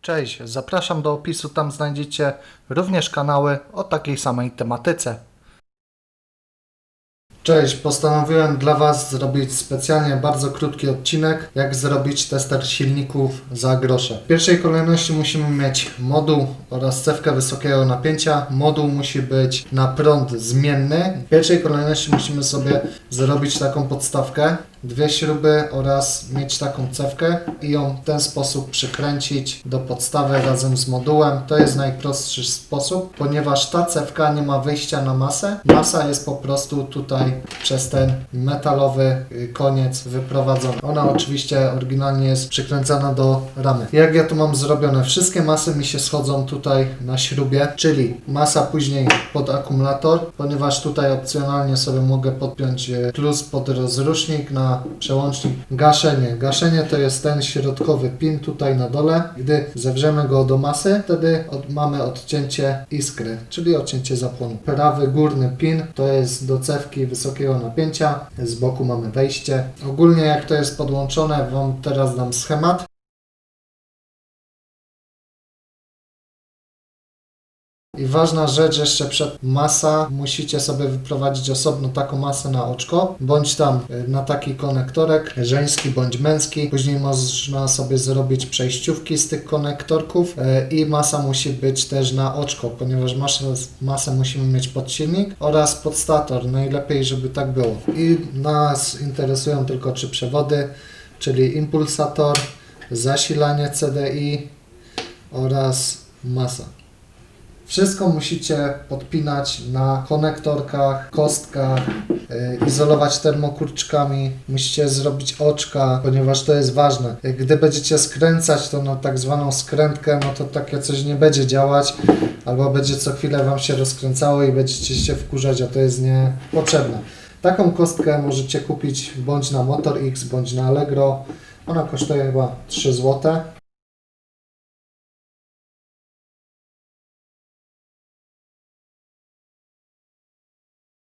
Cześć, zapraszam do opisu, tam znajdziecie również kanały o takiej samej tematyce. Cześć, postanowiłem dla Was zrobić specjalnie bardzo krótki odcinek, jak zrobić tester silników za grosze. W pierwszej kolejności musimy mieć moduł oraz cewkę wysokiego napięcia. Moduł musi być na prąd zmienny. W pierwszej kolejności musimy sobie zrobić taką podstawkę, dwie śruby oraz mieć taką cewkę i ją w ten sposób przykręcić do podstawy razem z modułem. To jest najprostszy sposób, ponieważ ta cewka nie ma wyjścia na masę. Masa jest po prostu tutaj przez ten metalowy y, koniec wyprowadzona. Ona oczywiście oryginalnie jest przykręcana do ramy. Jak ja to mam zrobione? Wszystkie masy mi się schodzą tutaj na śrubie, czyli masa później pod akumulator, ponieważ tutaj opcjonalnie sobie mogę podpiąć e, plus pod rozrusznik na przełącznik gaszenie. Gaszenie to jest ten środkowy pin tutaj na dole. Gdy zawrzemy go do masy, wtedy od, mamy odcięcie iskry, czyli odcięcie zapłonu. Prawy górny pin to jest do cewki wysokiego napięcia. Z boku mamy wejście. Ogólnie jak to jest podłączone, Wam teraz dam schemat. I ważna rzecz jeszcze przed masa, musicie sobie wyprowadzić osobno taką masę na oczko, bądź tam y, na taki konektorek, żeński bądź męski. Później można sobie zrobić przejściówki z tych konektorków y, i masa musi być też na oczko, ponieważ masę, masę musimy mieć pod silnik oraz pod stator. Najlepiej, żeby tak było. I nas interesują tylko trzy przewody, czyli impulsator, zasilanie CDI oraz masa. Wszystko musicie podpinać na konektorkach, kostkach, y, izolować termokurczkami. Musicie zrobić oczka, ponieważ to jest ważne. Gdy będziecie skręcać to na tak zwaną skrętkę, no to takie coś nie będzie działać, albo będzie co chwilę Wam się rozkręcało i będziecie się wkurzać, a to jest niepotrzebne. Taką kostkę możecie kupić bądź na Motor X, bądź na Allegro. Ona kosztuje chyba 3 zł.